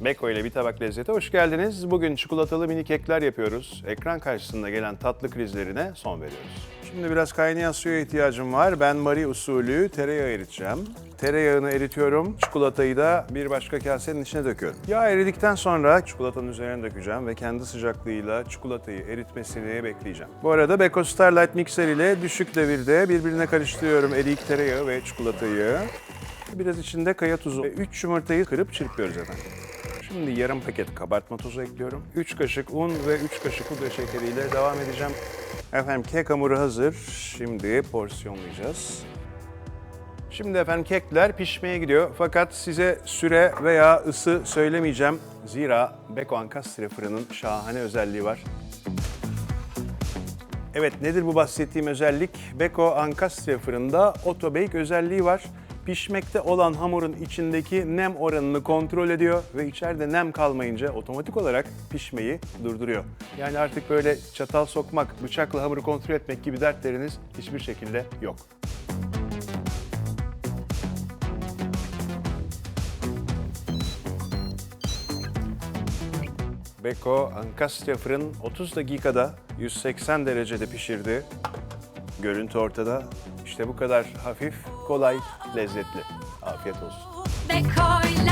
Beko ile bir tabak lezzete hoş geldiniz. Bugün çikolatalı mini kekler yapıyoruz. Ekran karşısında gelen tatlı krizlerine son veriyoruz. Şimdi biraz kaynayan suya ihtiyacım var. Ben Marie usulü tereyağı eriteceğim. Tereyağını eritiyorum. Çikolatayı da bir başka kasenin içine döküyorum. Yağ eridikten sonra çikolatanın üzerine dökeceğim ve kendi sıcaklığıyla çikolatayı eritmesini bekleyeceğim. Bu arada Beko Starlight Mixer ile düşük devirde birbirine karıştırıyorum eriyik tereyağı ve çikolatayı. Biraz içinde kaya tuzu ve 3 yumurtayı kırıp çırpıyoruz efendim. Şimdi yarım paket kabartma tozu ekliyorum. 3 kaşık un ve 3 kaşık pudra şekeriyle devam edeceğim. Efendim kek hamuru hazır. Şimdi porsiyonlayacağız. Şimdi efendim kekler pişmeye gidiyor. Fakat size süre veya ısı söylemeyeceğim. Zira Beko Ankastre fırının şahane özelliği var. Evet nedir bu bahsettiğim özellik? Beko Ankastre fırında auto bake özelliği var. Pişmekte olan hamurun içindeki nem oranını kontrol ediyor ve içeride nem kalmayınca otomatik olarak pişmeyi durduruyor. Yani artık böyle çatal sokmak, bıçakla hamuru kontrol etmek gibi dertleriniz hiçbir şekilde yok. Beko Ankastre fırın 30 dakikada 180 derecede pişirdi. Görüntü ortada. İşte bu kadar hafif, kolay, lezzetli. Afiyet olsun.